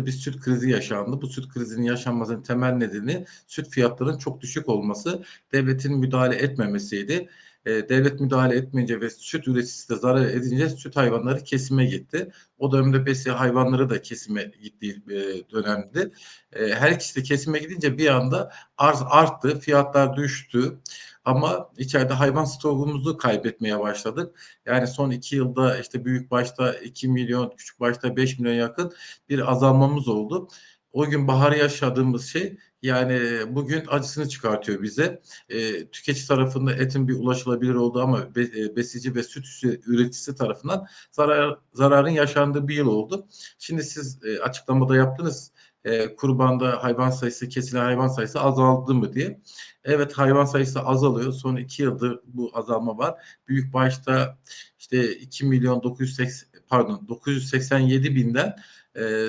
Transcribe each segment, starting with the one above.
ülkemizde bir süt krizi yaşandı. Bu süt krizinin yaşanmasının temel nedeni süt fiyatlarının çok düşük olması, devletin müdahale etmemesiydi. E, devlet müdahale etmeyince ve süt üreticisi de zarar edince süt hayvanları kesime gitti. O dönemde besi hayvanları da kesime gittiği e, dönemdi. E, her ikisi de kesime gidince bir anda arz arttı, fiyatlar düştü. Ama içeride hayvan stokumuzu kaybetmeye başladık. Yani son iki yılda işte büyük başta 2 milyon, küçük başta 5 milyon yakın bir azalmamız oldu. O gün baharı yaşadığımız şey yani bugün acısını çıkartıyor bize. E, tüketici tarafında etin bir ulaşılabilir olduğu ama be, e, besici ve süt üreticisi tarafından zarar zararın yaşandığı bir yıl oldu. Şimdi siz e, açıklamada yaptınız e, kurbanda hayvan sayısı, kesilen hayvan sayısı azaldı mı diye. Evet hayvan sayısı azalıyor. Son iki yıldır bu azalma var. Büyük başta işte 2 milyon 980 pardon 987 binden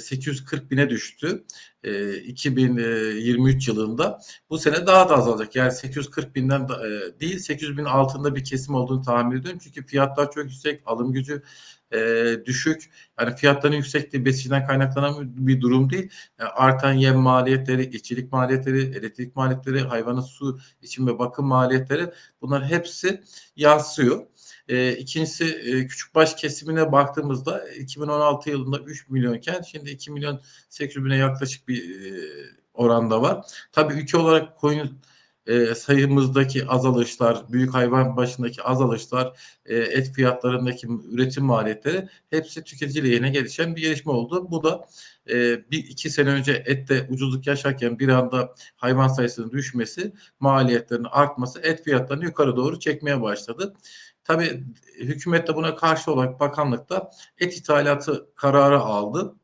840 bine düştü. 2023 yılında. Bu sene daha da azalacak. Yani 840 binden değil 800 bin altında bir kesim olduğunu tahmin ediyorum. Çünkü fiyatlar çok yüksek, alım gücü düşük. Yani fiyatların yüksekliği besiciden kaynaklanan bir durum değil. Yani artan yem maliyetleri, içilik maliyetleri, elektrik maliyetleri, hayvanın su içim ve bakım maliyetleri bunlar hepsi yansıyor. E, ikincisi e, küçük baş kesimine baktığımızda 2016 yılında 3 milyonken şimdi 2 milyon 800 bine yaklaşık bir e, oranda var. Tabii ülke olarak koyun e, sayımızdaki azalışlar, büyük hayvan başındaki azalışlar, e, et fiyatlarındaki üretim maliyetleri hepsi tüketici lehine gelişen bir gelişme oldu. Bu da bir iki sene önce ette ucuzluk yaşarken bir anda hayvan sayısının düşmesi, maliyetlerin artması et fiyatlarını yukarı doğru çekmeye başladı. Tabii hükümet de buna karşı olarak bakanlık da et ithalatı kararı aldı.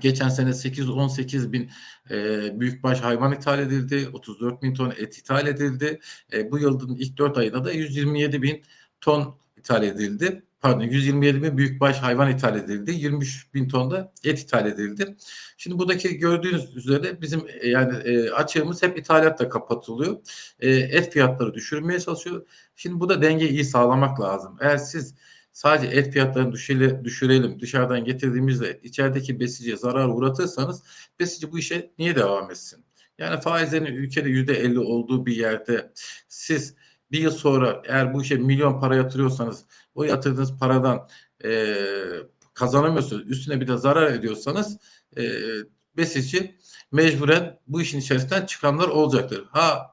Geçen sene 818 bin e, büyükbaş hayvan ithal edildi. 34 bin ton et ithal edildi. E, bu yılın ilk 4 ayında da 127 bin ton ithal edildi pardon 127 bin büyükbaş hayvan ithal edildi. 23 bin ton da et ithal edildi. Şimdi buradaki gördüğünüz üzere bizim e, yani e, açığımız hep ithalatla kapatılıyor. E, et fiyatları düşürmeye çalışıyor. Şimdi bu da dengeyi iyi sağlamak lazım. Eğer siz sadece et fiyatlarını düşüre, düşürelim dışarıdan getirdiğimizde içerideki besiciye zarar uğratırsanız besici bu işe niye devam etsin? Yani faizlerin ülkede yüzde elli olduğu bir yerde siz bir yıl sonra eğer bu işe milyon para yatırıyorsanız o yatırdığınız paradan e, kazanamıyorsunuz. Üstüne bir de zarar ediyorsanız e, besici mecburen bu işin içerisinden çıkanlar olacaktır. Ha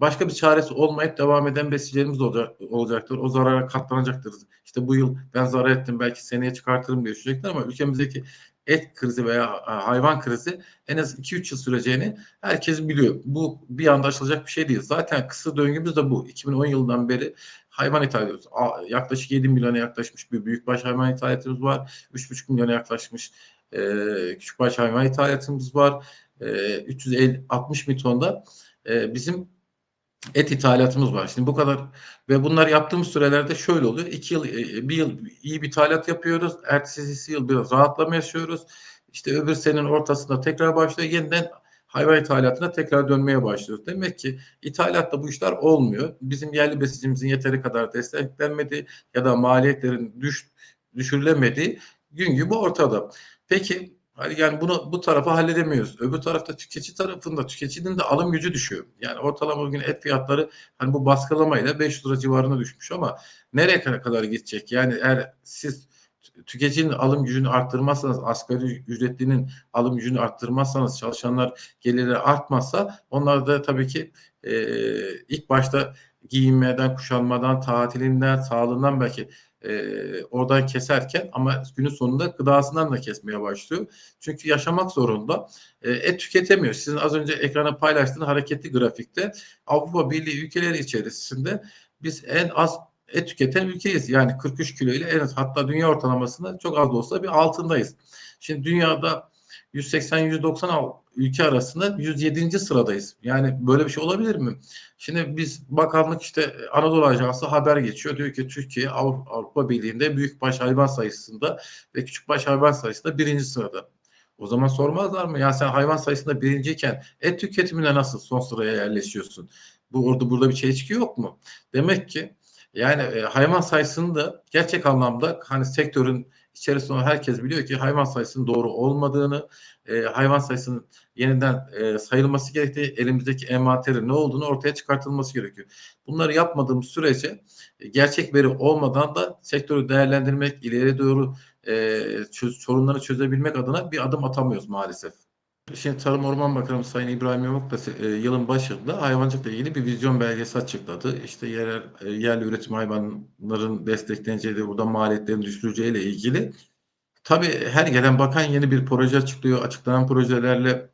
başka bir çaresi olmayıp devam eden besicilerimiz olacak, olacaktır. O zarara katlanacaktır. İşte bu yıl ben zarar ettim belki seneye çıkartırım diye düşünecekler ama ülkemizdeki et krizi veya hayvan krizi en az 2-3 yıl süreceğini herkes biliyor. Bu bir anda aşılacak bir şey değil. Zaten kısa döngümüz de bu. 2010 yılından beri hayvan ithal ediyoruz. Yaklaşık 7 milyona yaklaşmış bir büyükbaş hayvan ithalatımız var. 3,5 milyona yaklaşmış e, küçükbaş hayvan ithalatımız var. E, 360 bin tonda e, bizim et ithalatımız var. Şimdi bu kadar ve bunlar yaptığımız sürelerde şöyle oluyor. İki yıl, e, bir yıl iyi bir ithalat yapıyoruz. Ertesi yıl biraz rahatlama yaşıyoruz. İşte öbür senenin ortasında tekrar başlıyor. Yeniden hayvan ithalatına tekrar dönmeye başlıyoruz. Demek ki ithalatta bu işler olmuyor. Bizim yerli besicimizin yeteri kadar desteklenmedi ya da maliyetlerin düş, düşürülemediği gün gibi ortada. Peki yani bunu bu tarafa halledemiyoruz. Öbür tarafta tüketici tarafında tüketicinin de alım gücü düşüyor. Yani ortalama bugün et fiyatları hani bu baskılamayla 500 lira civarına düşmüş ama nereye kadar gidecek? Yani eğer siz tüketicinin alım gücünü arttırmazsanız, asgari ücretlinin alım gücünü arttırmazsanız, çalışanlar geliri artmazsa onlar da tabii ki e, ilk başta giyinmeden, kuşanmadan, tatilinden, sağlığından belki e, oradan keserken ama günün sonunda gıdasından da kesmeye başlıyor. Çünkü yaşamak zorunda. E, et tüketemiyor. Sizin az önce ekrana paylaştığınız hareketli grafikte Avrupa Birliği ülkeleri içerisinde biz en az et tüketen ülkeyiz. Yani 43 kilo ile en az hatta dünya ortalamasında çok az da olsa bir altındayız. Şimdi dünyada 180-190 ülke arasında 107. sıradayız. Yani böyle bir şey olabilir mi? Şimdi biz bakanlık işte Anadolu Ajansı haber geçiyor. Diyor ki Türkiye Avrupa, Avrupa Birliği'nde büyük baş hayvan sayısında ve küçük baş hayvan sayısında birinci sırada. O zaman sormazlar mı? Ya sen hayvan sayısında birinciyken et tüketimine nasıl son sıraya yerleşiyorsun? Bu orada burada bir çelişki yok mu? Demek ki yani e, hayvan sayısını da gerçek anlamda hani sektörün içerisinde herkes biliyor ki hayvan sayısının doğru olmadığını, e, hayvan sayısının yeniden e, sayılması gerektiği, elimizdeki envanterin ne olduğunu ortaya çıkartılması gerekiyor. Bunları yapmadığımız sürece e, gerçek veri olmadan da sektörü değerlendirmek, ileri doğru e, çöz, sorunları çözebilmek adına bir adım atamıyoruz maalesef. Şimdi Tarım Orman Bakanı Sayın İbrahim Yamuk da e, yılın başında hayvancılıkla ilgili bir vizyon belgesi açıkladı. İşte yerel, e, yerli üretim hayvanların destekleneceği de burada maliyetlerin düşüreceği ile ilgili. Tabii her gelen bakan yeni bir proje açıklıyor. Açıklanan projelerle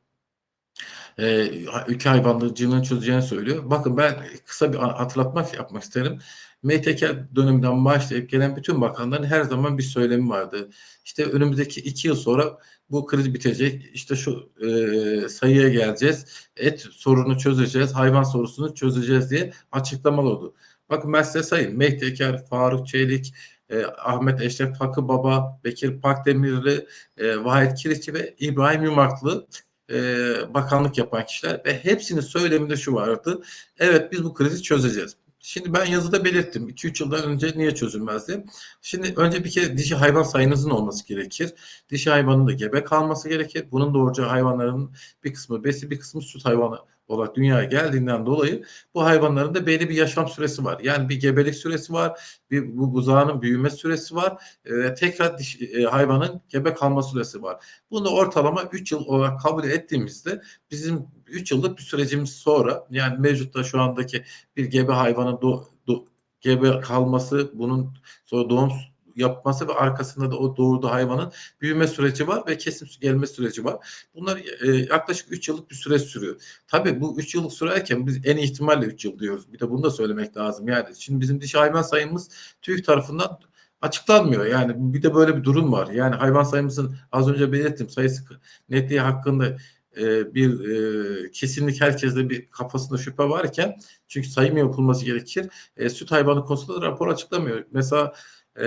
e, ülke hayvancılığını çözeceğini söylüyor. Bakın ben kısa bir hatırlatmak yapmak isterim. MTK döneminden başlayıp gelen bütün bakanların her zaman bir söylemi vardı. İşte önümüzdeki iki yıl sonra bu kriz bitecek. İşte şu e, sayıya geleceğiz. Et sorunu çözeceğiz. Hayvan sorusunu çözeceğiz diye açıklamalı oldu. Bakın ben size sayayım. Mehdi Faruk Çelik, e, Ahmet Eşref Fakı Baba, Bekir Pakdemirli, e, Vahit Kiliççi ve İbrahim Yumaklı e, bakanlık yapan kişiler ve hepsinin söyleminde şu vardı. Evet biz bu krizi çözeceğiz. Şimdi ben yazıda belirttim. 2-3 yıldan önce niye çözülmezdi? Şimdi önce bir kere dişi hayvan sayınızın olması gerekir. Dişi hayvanın da gebe kalması gerekir. Bunun doğuracağı hayvanların bir kısmı besi bir kısmı süt hayvanı olarak dünyaya geldiğinden dolayı bu hayvanların da belli bir yaşam süresi var. Yani bir gebelik süresi var, bir bu buzağının büyüme süresi var ee, tekrar diş, e, hayvanın gebe kalma süresi var. Bunu ortalama 3 yıl olarak kabul ettiğimizde bizim 3 yıllık bir sürecimiz sonra yani mevcutta şu andaki bir gebe hayvanın do, do, gebe kalması bunun sonra doğum yapması ve arkasında da o doğurduğu hayvanın büyüme süreci var ve kesim gelme süreci var. Bunlar e, yaklaşık 3 yıllık bir süre sürüyor. Tabii bu 3 yıllık sürerken biz en ihtimalle 3 yıl diyoruz. Bir de bunu da söylemek lazım. Yani şimdi bizim dişi hayvan sayımız TÜİK tarafından açıklanmıyor. Yani bir de böyle bir durum var. Yani hayvan sayımızın az önce belirttim sayısı netliği hakkında e, bir e, kesinlik herkeste bir kafasında şüphe varken çünkü sayım yapılması gerekir. E, süt hayvanı konusunda da rapor açıklamıyor. Mesela e,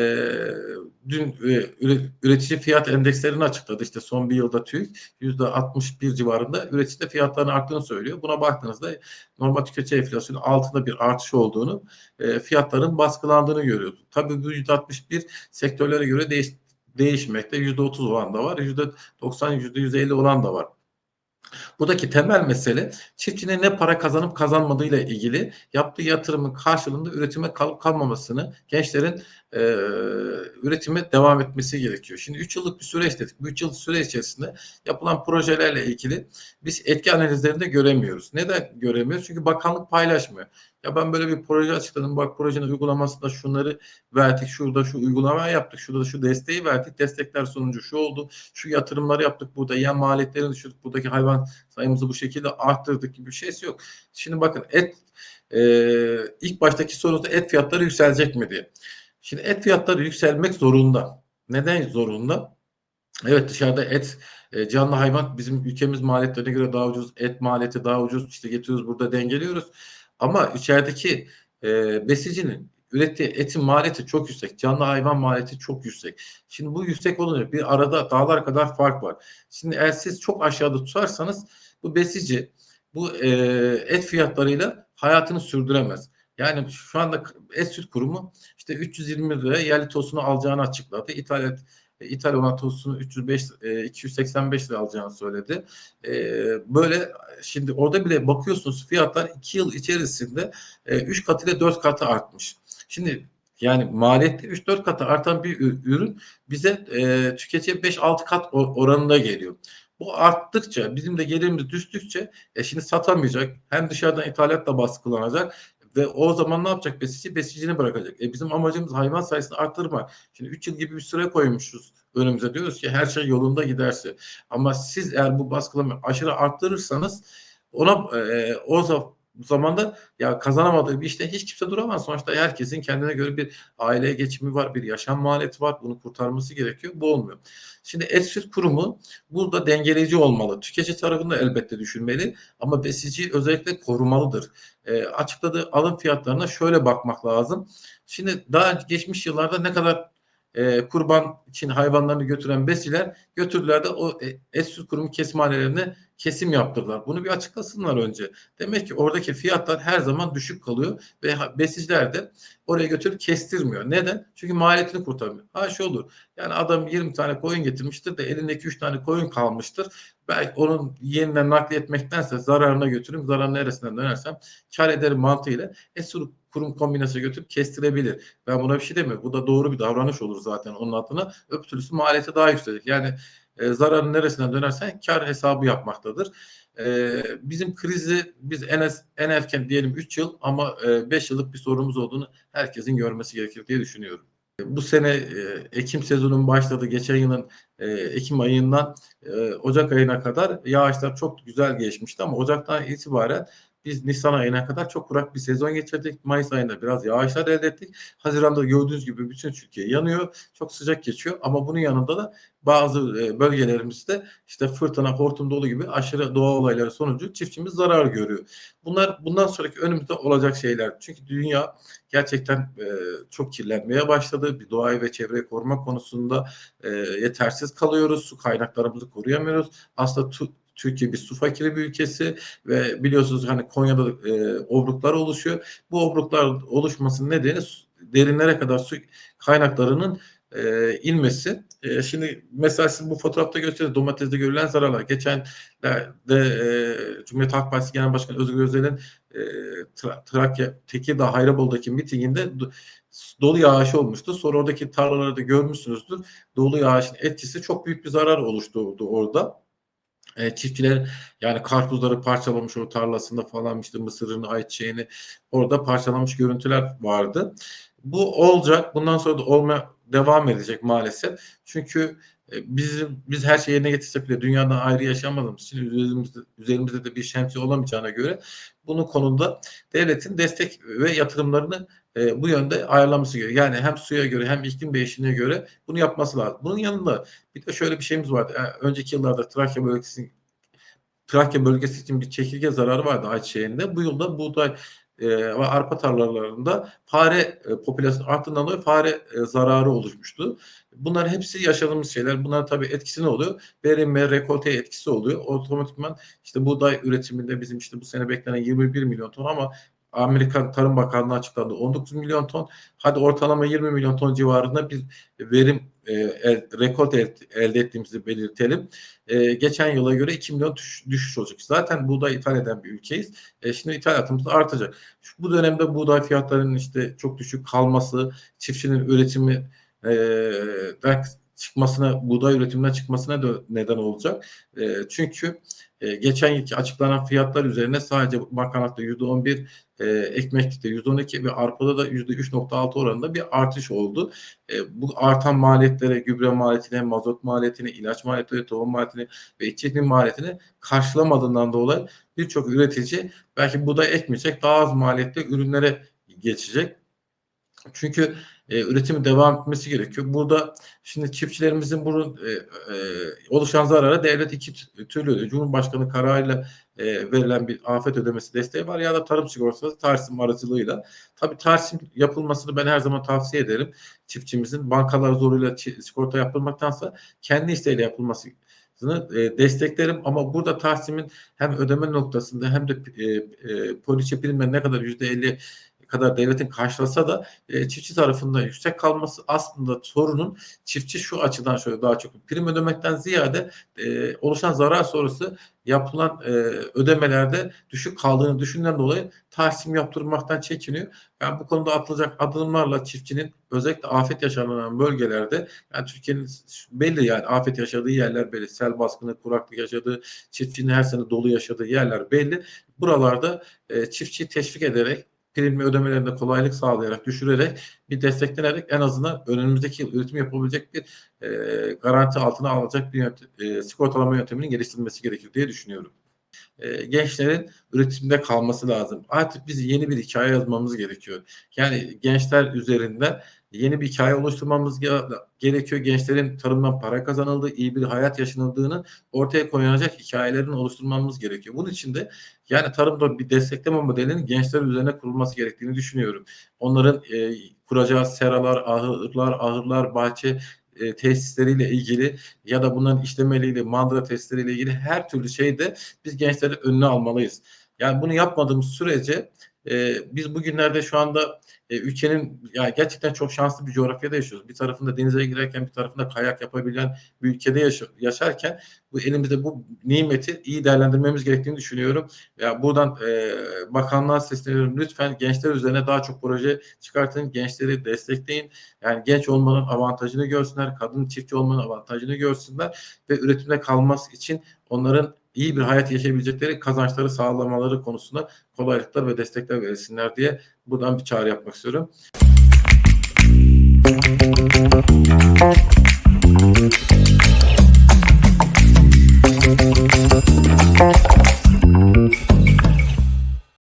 dün e, üretici fiyat endekslerini açıkladı. İşte son bir yılda TÜİK yüzde 61 civarında üretici fiyatlarının arttığını söylüyor. Buna baktığınızda normal tüketici enflasyonu altında bir artış olduğunu, e, fiyatların baskılandığını görüyoruz. Tabii bu yüzde 61 sektörlere göre değiş, değişmekte. Yüzde 30 olan da var, yüzde 90, yüzde 150 olan da var. Buradaki temel mesele çiftçinin ne para kazanıp kazanmadığıyla ilgili yaptığı yatırımın karşılığında üretime kalıp kalmamasını gençlerin e, üretime devam etmesi gerekiyor. Şimdi 3 yıllık bir süreç dedik. Bu 3 yıllık süre içerisinde yapılan projelerle ilgili biz etki analizlerinde göremiyoruz. Neden göremiyoruz? Çünkü bakanlık paylaşmıyor. Ya ben böyle bir proje açıkladım. Bak projenin uygulamasında şunları verdik. Şurada şu uygulama yaptık. Şurada da şu desteği verdik. Destekler sonucu şu oldu. Şu yatırımları yaptık burada. Ya maliyetlerini düşürdük. Buradaki hayvan sayımızı bu şekilde arttırdık gibi bir şeysi yok. Şimdi bakın et e, ilk baştaki sorunuzda et fiyatları yükselecek mi diye. Şimdi et fiyatları yükselmek zorunda. Neden zorunda? Evet dışarıda et e, canlı hayvan bizim ülkemiz maliyetlerine göre daha ucuz. Et maliyeti daha ucuz. İşte getiriyoruz burada dengeliyoruz. Ama içerideki e, besicinin ürettiği etin maliyeti çok yüksek. Canlı hayvan maliyeti çok yüksek. Şimdi bu yüksek olunca bir arada dağlar kadar fark var. Şimdi eğer siz çok aşağıda tutarsanız bu besici bu e, et fiyatlarıyla hayatını sürdüremez. Yani şu anda et süt kurumu işte 320 liraya yerli tosunu alacağını açıkladı. İthal et İthal olan tosunu 305 285 lira alacağını söyledi. E, böyle şimdi orada bile bakıyorsunuz fiyatlar 2 yıl içerisinde 3 e, katı ile 4 katı artmış. Şimdi yani maliyette 3-4 katı artan bir ürün bize e, tüketiciye 5-6 kat oranında geliyor. Bu arttıkça bizim de gelirimiz düştükçe e şimdi satamayacak. Hem dışarıdan ithalatla baskılanacak ve o zaman ne yapacak besici? Besicini bırakacak. E bizim amacımız hayvan sayısını arttırmak. Şimdi 3 yıl gibi bir süre koymuşuz önümüze. Diyoruz ki her şey yolunda giderse. Ama siz eğer bu baskılamayı aşırı arttırırsanız ona e, o bu zamanda ya kazanamadığı bir işte hiç kimse duramaz. Sonuçta herkesin kendine göre bir aileye geçimi var, bir yaşam maliyeti var. Bunu kurtarması gerekiyor. Bu olmuyor. Şimdi süt kurumu burada dengeleyici olmalı. Tüketici tarafında elbette düşünmeli ama besici özellikle korumalıdır. E, açıkladığı alım fiyatlarına şöyle bakmak lazım. Şimdi daha geçmiş yıllarda ne kadar e, kurban için hayvanlarını götüren besiler götürdüler de o e, et süt kurumu kesimhanelerine kesim yaptırdılar. Bunu bir açıklasınlar önce. Demek ki oradaki fiyatlar her zaman düşük kalıyor ve besiciler de oraya götürüp kestirmiyor. Neden? Çünkü maliyetini kurtarmıyor. Ha şu olur. Yani adam 20 tane koyun getirmiştir de elindeki 3 tane koyun kalmıştır. Belki onun yeniden nakletmektense zararına götürürüm. Zarar neresinden dönersem kar ederim mantığıyla Esur kurum kombinasyonu götürüp kestirebilir. Ben buna bir şey demiyorum. Bu da doğru bir davranış olur zaten onun adına. Öbür türlüsü maliyeti daha yükselecek. Yani e, zararın neresinden dönersen kar hesabı yapmaktadır. E, bizim krizi biz en, az, en erken diyelim 3 yıl ama 5 yıllık bir sorunumuz olduğunu herkesin görmesi gerekir diye düşünüyorum. Bu sene e, Ekim sezonun başladı. Geçen yılın e, Ekim ayından e, Ocak ayına kadar yağışlar çok güzel geçmişti ama Ocaktan itibaren biz Nisan ayına kadar çok kurak bir sezon geçirdik. Mayıs ayında biraz yağışlar elde ettik. Haziran'da gördüğünüz gibi bütün Türkiye yanıyor. Çok sıcak geçiyor ama bunun yanında da bazı e, bölgelerimizde işte fırtına, hortum dolu gibi aşırı doğa olayları sonucu çiftçimiz zarar görüyor. Bunlar bundan sonraki önümüzde olacak şeyler. Çünkü dünya gerçekten e, çok kirlenmeye başladı. Bir doğayı ve çevreyi koruma konusunda e, yetersiz kalıyoruz. Su kaynaklarımızı koruyamıyoruz. Aslında Türkiye bir su fakiri bir ülkesi ve biliyorsunuz hani Konya'da e, obruklar oluşuyor. Bu obruklar oluşmasının nedeni derinlere kadar su kaynaklarının e, inmesi. E, şimdi mesela siz bu fotoğrafta gösteriyorsunuz domateste görülen zararlar. Geçen de e, Cumhuriyet Halk Partisi Genel Başkanı Özgür Özel'in e, Tra- Trakya Tekirdağ Hayrabol'daki mitinginde dolu yağışı olmuştu. Sonra oradaki tarlalarda görmüşsünüzdür. Dolu yağışın etkisi çok büyük bir zarar oluşturdu orada. E, çiftçiler yani karpuzları parçalamış o tarlasında falan işte mısırını, ayçiçeğini orada parçalamış görüntüler vardı. Bu olacak. Bundan sonra da olma devam edecek maalesef. Çünkü e, bizim biz her şeyi yerine getirsek bile dünyadan ayrı yaşamadığımız için üzerimizde, üzerimizde de bir şemsiye olamayacağına göre bunun konuda devletin destek ve yatırımlarını e, bu yönde ayarlaması gerekiyor. Yani hem suya göre hem iklim değişimine göre bunu yapması lazım. Bunun yanında bir de şöyle bir şeyimiz vardı. Yani önceki yıllarda Trakya bölgesi Trakya bölgesi için bir çekirge zararı vardı ayçiçeğinde. Bu yılda buğday ve arpa tarlalarında fare e, popülasyonu arttığından dolayı fare e, zararı oluşmuştu. Bunlar hepsi yaşadığımız şeyler. Bunlar tabii etkisi ne oluyor? Verim ve rekolte etkisi oluyor. Otomatikman işte buğday üretiminde bizim işte bu sene beklenen 21 milyon ton ama Amerikan Tarım Bakanlığı açıkladı 19 milyon ton. Hadi ortalama 20 milyon ton civarında bir verim e, el, rekor el, elde ettiğimizi belirtelim. E, geçen yıla göre 2 milyon düş, düşüş olacak. Zaten buğday ithal eden bir ülkeyiz. E, şimdi ithalatımız artacak. Şu, bu dönemde buğday fiyatlarının işte çok düşük kalması, çiftçinin üretimi e, çıkmasına, buğday üretiminden çıkmasına da neden olacak. E, çünkü e, geçen yılki açıklanan fiyatlar üzerine sadece makarnakta %11, e, ekmeklikte %12 ve arpada da %3.6 oranında bir artış oldu. E, bu artan maliyetlere, gübre maliyetine, mazot maliyetine, ilaç maliyetine, tohum maliyetine ve içerik maliyetini karşılamadığından dolayı birçok üretici belki buğday ekmeyecek, daha az maliyetli ürünlere geçecek. Çünkü e, üretimi devam etmesi gerekiyor. Burada şimdi çiftçilerimizin bunun e, e, oluşan zarara devlet iki türlü ödüyor. Cumhurbaşkanı kararıyla e, verilen bir afet ödemesi desteği var ya da tarım sigortası tarsim aracılığıyla. Tabii tarsim yapılmasını ben her zaman tavsiye ederim. Çiftçimizin bankalar zoruyla sigorta yapılmaktansa kendi isteğiyle yapılması e, desteklerim ama burada Tahsim'in hem ödeme noktasında hem de e, e, poliçe primle ne kadar yüzde elli kadar devletin karşılasa da e, çiftçi tarafından yüksek kalması aslında sorunun çiftçi şu açıdan şöyle daha çok prim ödemekten ziyade e, oluşan zarar sonrası yapılan e, ödemelerde düşük kaldığını düşünden dolayı tahsim yaptırmaktan çekiniyor. Yani bu konuda atılacak adımlarla çiftçinin özellikle afet yaşanan bölgelerde yani Türkiye'nin belli yani afet yaşadığı yerler belli. Sel baskını, kuraklık yaşadığı, çiftçinin her sene dolu yaşadığı yerler belli. Buralarda e, çiftçiyi teşvik ederek prim ödemelerinde kolaylık sağlayarak, düşürerek bir desteklenerek en azından önümüzdeki yıl üretim yapabilecek bir e, garanti altına alacak bir yöntem, e, sigortalama yönteminin geliştirilmesi gerekir diye düşünüyorum. E, gençlerin üretimde kalması lazım. Artık biz yeni bir hikaye yazmamız gerekiyor. Yani gençler üzerinde yeni bir hikaye oluşturmamız gerekiyor. Gençlerin tarımdan para kazanıldığı, iyi bir hayat yaşanıldığını ortaya koyacak hikayelerin oluşturmamız gerekiyor. Bunun için de yani tarımda bir destekleme modelinin gençler üzerine kurulması gerektiğini düşünüyorum. Onların e, kuracağı seralar, ahırlar, ahırlar, bahçe e, tesisleriyle ilgili ya da bunların işlemeleriyle, mandıra testleriyle ilgili her türlü şeyde biz gençlerin önüne almalıyız. Yani bunu yapmadığımız sürece e, biz bugünlerde şu anda e, ülkenin yani gerçekten çok şanslı bir coğrafyada yaşıyoruz. Bir tarafında denize girerken bir tarafında kayak yapabilen bir ülkede yaşa- yaşarken bu elimizde bu nimeti iyi değerlendirmemiz gerektiğini düşünüyorum. Ya buradan e, bakanlığa sesleniyorum. Lütfen gençler üzerine daha çok proje çıkartın. Gençleri destekleyin. Yani genç olmanın avantajını görsünler. Kadın çiftçi olmanın avantajını görsünler ve üretimde kalması için onların iyi bir hayat yaşayabilecekleri kazançları sağlamaları konusunda kolaylıklar ve destekler verilsinler diye buradan bir çağrı yapmak istiyorum. Thank